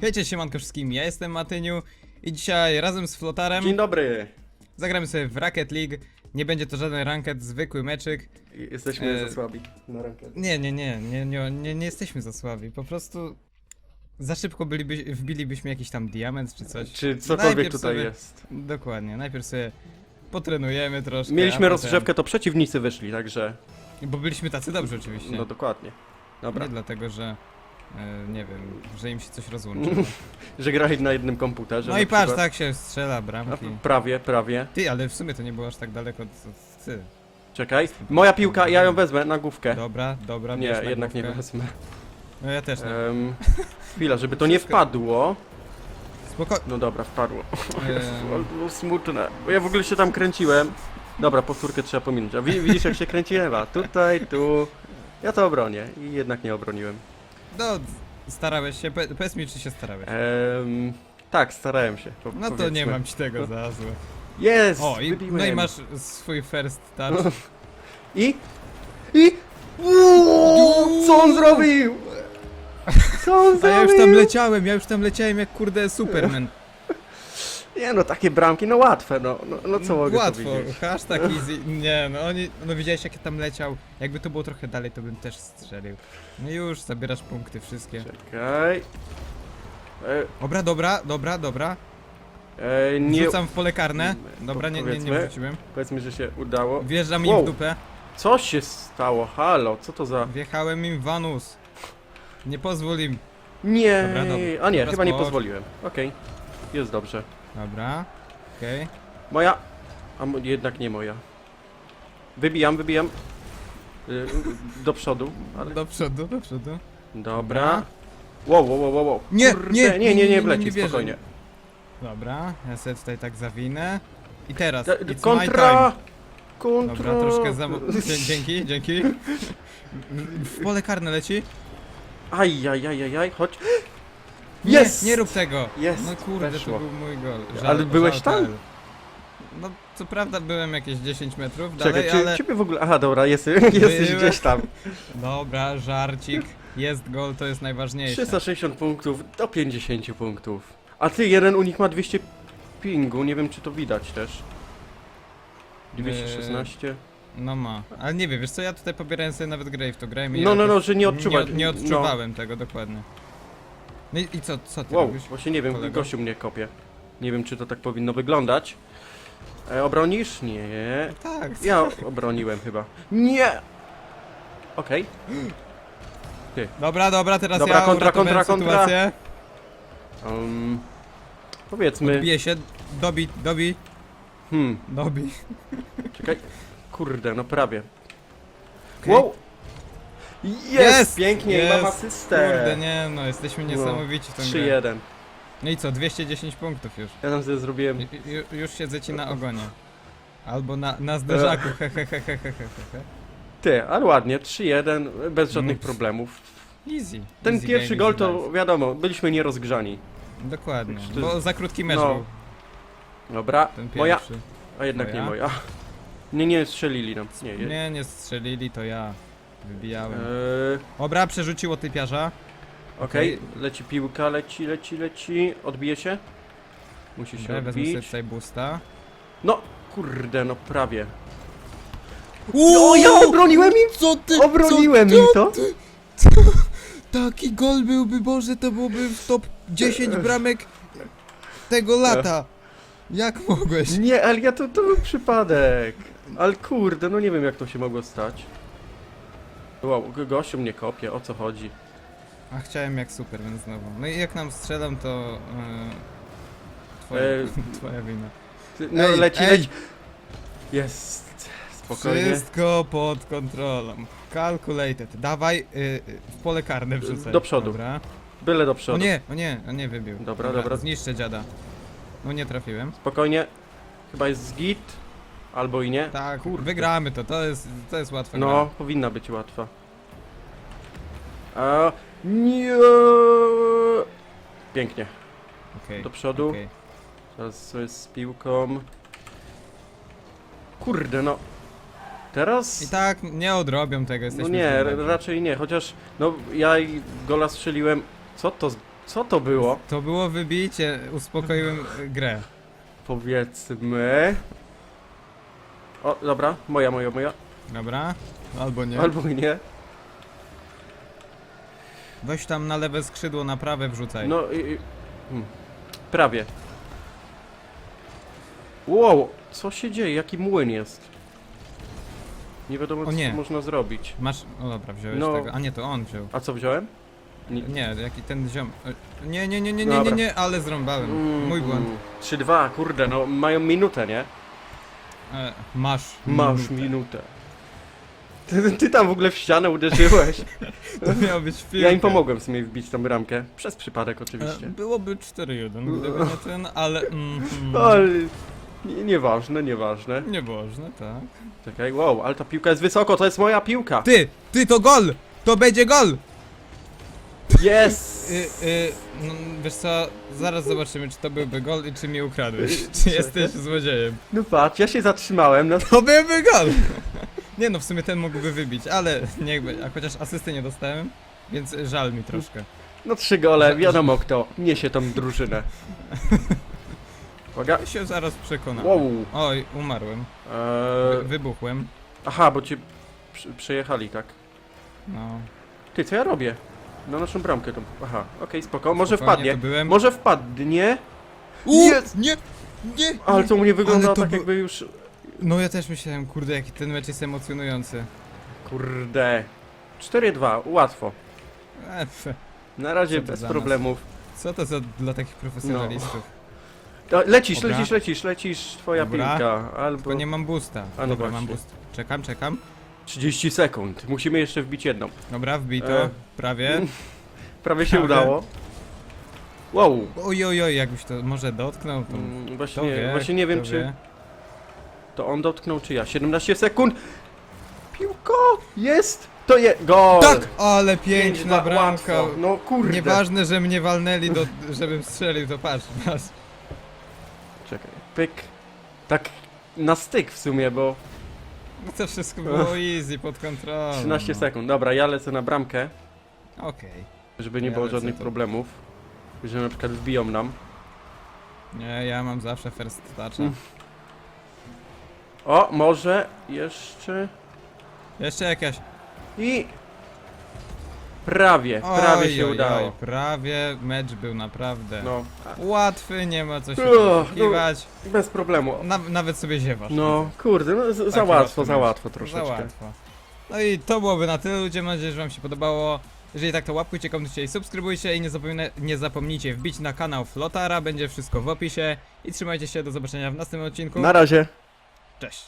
Hejcie, siemanko wszystkim, ja jestem Matyniu i dzisiaj razem z Flotarem Dzień dobry. zagramy sobie w Rocket League. Nie będzie to żaden ranket, zwykły meczyk. Jesteśmy E, za słabi na rękę. Nie, nie, nie, nie, nie, nie, nie jesteśmy za słabi, po prostu za szybko byliby, wbilibyśmy jakiś tam diament czy coś. Czy cokolwiek Najpierw tutaj sobie- jest. Dokładnie, najpierw sobie potrenujemy troszkę. Mieliśmy a rozgrzewkę, to przeciwnicy wyszli, także. Bo byliśmy tacy dobrzy oczywiście. No dokładnie. Dobra. Nie dlatego, że nie wiem, że im się coś rozłączyło. Że grali na jednym komputerze. No na i patrz, przykład. tak się strzela bramki. prawie, prawie. Ty, ale w sumie to nie było aż tak daleko od, od ty. Czekaj. Moja piłka, ja ją wezmę na główkę. Dobra, dobra, Nie, bierz na jednak nie główkę. wezmę. No ja też nie. Em, chwila, żeby to nie Wszystko- wpadło. Spokojnie. No dobra, wpadło. Ale było smutne. Bo ja w ogóle się tam kręciłem. Dobra, powtórkę trzeba pominąć. A wi- widzisz jak się kręciłem? A tutaj, tu. Ja to obronię i jednak nie obroniłem. No, starałeś się, po- powiedz mi, czy się starałeś. Em, tak, starałem się. po- No to powiedzmy. nie mam ci tego za złe. Jest! O, i, no i masz swój first touch. I? I? Uuu, co on zrobił? Co on A zrobił? ja już tam leciałem, ja już tam leciałem jak kurde Superman. Nie no, takie bramki, no łatwe, no, no, no co mogę Łatwo, powiedzieć? hashtag easy. Nie, no oni, no widziałeś jak ja tam leciał. Jakby to było trochę dalej, to bym też strzelił. No już, zabierasz punkty wszystkie. Czekaj. E, Dobra, dobra, dobra, dobra. e, nie, Wrzucam w pole karne. Dobra, nie, nie, nie powiedzmy. wrzuciłem. powiedzmy, że się udało. Wjeżdżam im Wow. w dupę. Co się stało? Halo, co to za... Wjechałem im w anus. Nie pozwól im. Nie, Dobra, dobra. a nie, chyba nie pozwoliłem. Okej, jest dobrze. Dobra. Okej. Moja, a mo- jednak nie moja. Wybijam, wybijam. Y, do przodu, ale... Do przodu, do przodu. Dobra. Wow, wow, wow, wow, wow. Nie, Kurde, nie, nie, nie, nie, nie, nie, wleci, wierzę. spokojnie. Dobra, ja sobie tutaj tak zawinę. I teraz, Da- it's my Kontra! time. Kontra! Dobra, troszkę za... Dzie- Dzięki, dzięki. W pole karne leci. Aj, aj, aj, aj, aj, chodź. Nie, Jest! nie rób tego. Jest, No kurde, weszło. to był mój gol. Ale byłeś tam? PL. No, co prawda byłem jakieś 10 metrów Czekaj, dalej, czy ale... ciebie w ogóle... Aha, dobra, jest, jesteś Byłem. gdzieś tam. Dobra, żarcik. Jest gol, to jest najważniejsze. 360 punktów do 50 punktów. A ty, jeden u nich ma 200 pingu, nie wiem czy to widać też. 216. No ma. Ale nie wiem, wiesz co, ja tutaj pobierałem sobie nawet w to grałem i No, no, no, że nie odczuwać. Nie, nie odczuwałem tego dokładnie. No i, i co, co ty Wow, robisz? właśnie nie wiem, kolego? gościu mnie kopie. Nie wiem czy to tak powinno wyglądać. E, obronisz? Nie. Tak, Ja obroniłem chyba. Nie! Okej. Dobra, dobra, teraz Dobra, ja kontra, uratowałem kontra, kontra. sytuację. Um, powiedzmy. Bije się, dobi, dobi, Hmm, dobi. czekaj. Kurde, no prawie. Okej. Wow! Jest! Jest! Pięknie, Jest! mam asystę! Kurde, nie no, jesteśmy niesamowici w grę. 3-1. No i co, 210 punktów już. Ja tam sobie zrobiłem. Ju- ju- już siedzę ci na ogonie. Albo na, na zderzaku, he, he, he, he, he, he, he. Ty, ale ładnie, 3-1, bez żadnych Mm. problemów. Easy. Ten easy pierwszy game, gol to life. wiadomo, byliśmy nierozgrzani. Dokładnie, to bo jest- za krótki mecz no, był Dobra, ten moja, a jednak Twoja? nie moja. Nie, nie strzelili nam. Nie, nie. Nie, nie strzelili, to ja wybijałem. Eee, Dobra, przerzuciło typiarza. Okej, leci piłka, leci, leci, leci. Odbije się? Musi się Dobra, wezmę sobie odbić. tutaj boosta. No, kurde, no prawie. O, ja obroniłem im! Co ty? Obroniłem co, im to! Taki gol byłby, Boże, to byłoby w top 10 bramek tego lata. Jak mogłeś? Nie, ale ja to, to był przypadek. Ale kurde, no nie wiem jak to się mogło stać. Wow, go- gościu mnie kopie, o co chodzi? A chciałem jak Superman znowu. No i jak nam strzelam, to... Yy, twoja, E, twoja wina. Ty, no Ej, leci, ej! leci. Jest. Spokojnie. Wszystko pod kontrolą. Calculated. Dawaj y, y, w pole karne wrzucaj. Do przodu. Dobra. Byle do O przodu. nie, o nie, o nie wybił. Dobra, dobra. Zniszczę dziada. No nie trafiłem. Spokojnie. Chyba jest git. Albo i nie. Tak, Kurde. wygramy to, to jest, to jest łatwe. No, powinna być łatwa. A, nie. Pięknie. okay, Do przodu. Teraz co jest z piłką. Kurde, no. Teraz? I tak nie odrobią tego, no jesteśmy nie, r- dobrzy. raczej nie, chociaż no ja i gola strzeliłem. Co to Co to było? To było wybicie, uspokoiłem grę. Powiedzmy... O, dobra, moja, moja, moja. Dobra? Albo nie. Albo nie. Weź tam na lewe skrzydło, na prawe wrzucaj. No i... i- hmm. Prawie. Wow, co się dzieje? Jaki młyn jest? Nie wiadomo, O co nie. tu można zrobić. Masz, no dobra, wziąłeś No. tego. A nie, to on wziął. A co wziąłem? Nie. Nie, jaki ten ziom... y, Nie, nie, nie, nie, nie, nie, Dobra. nie, ale zrąbałem. Mm, Mój błąd. mm. 3-2, kurde, no mają minutę, nie? E, masz. Masz minutę. minutę. Ty, ty tam w ogóle w ścianę uderzyłeś. To miał być piłka. Ja im pomogłem w sumie wbić tą bramkę. Przez przypadek E, oczywiście. Byłoby 4-1, gdyby nie ten, ale... Mm, No, ale... Nie, nieważne, nieważne. Nie można, tak. Czekaj, wow, ale ta piłka jest wysoko, to jest moja piłka! Ty! Ty, to gol! To będzie gol! Yes! Y, y, no, wiesz co, zaraz zobaczymy, czy to byłby gol i czy mnie ukradłeś. Czy jesteś złodziejem. No patrz, ja się zatrzymałem, no To byłby gol! Nie no, w sumie ten mógłby wybić, ale niechby, a chociaż asysty nie dostałem, więc żal mi troszkę. No trzy gole, wiadomo kto niesie tą drużynę. Uwaga. Ja się zaraz przekonam. Wow. Oj, umarłem. Eee, Wy, wybuchłem. aha, bo cię przy, przejechali, tak? No. Ty, co ja robię? Na naszą bramkę tą. Aha, okej, spoko. Może Spokojnie, wpadnie. to byłem. Może wpadnie. U, Jest! Nie! Nie! Ale to u mnie wygląda Ale to tak jakby już... No ja też myślałem, kurde, jaki ten mecz jest emocjonujący. Kurde. 4-2, łatwo. E, pf, Na razie Co to bez za problemów. Co to za dla takich profesjonalistów? O, lecisz, Dobra. lecisz, lecisz, lecisz, twoja Dobra. piłka. Albo nie mam boosta. A no Dobra, mam właśnie. boost. Czekam, czekam. 30 sekund. Musimy jeszcze wbić jedną. Dobra, wbij to. E. Prawie. Prawie się udało. Wow. Oj, oj, oj, jakbyś to może dotknął, to... Mm, Właśnie, wie, właśnie nie wiem, kto czy wie. to on dotknął, czy ja. 17 sekund. Piłko! Jest! To je... Gol! Tak! Ale Pięć, piękna dwa, bramka. łatwo. No kurde. Nieważne, że mnie walnęli, do, żebym strzelił, to patrz, patrz. Czekaj. Pyk. Tak na styk w sumie, bo To wszystko było easy, pod kontrolą. 13 no. sekund. Dobra, ja lecę na bramkę, Okej. żeby nie Ja było lecę żadnych tu. problemów. Że na przykład wbiją nam. Nie, ja mam zawsze first toucha. Mm. O, może jeszcze... Jeszcze jakaś... I... Prawie, prawie Oj, się oj, udało. Oj, prawie mecz był naprawdę No, łatwy, nie ma co się Uch, poszukiwać. bez problemu. Na, nawet sobie ziewasz. No, kurde, no, z, za Taki łatwo, łatwy za mecz. łatwo Za troszeczkę. łatwo. No i to byłoby na tyle, ludzie. Mam nadzieję, że wam się podobało. Jeżeli tak, to łapkujcie, komentujcie i subskrybujcie i nie, zapomina, nie zapomnijcie wbić na kanał Flotara, będzie wszystko w opisie i trzymajcie się, do zobaczenia w następnym odcinku. Na razie. Cześć!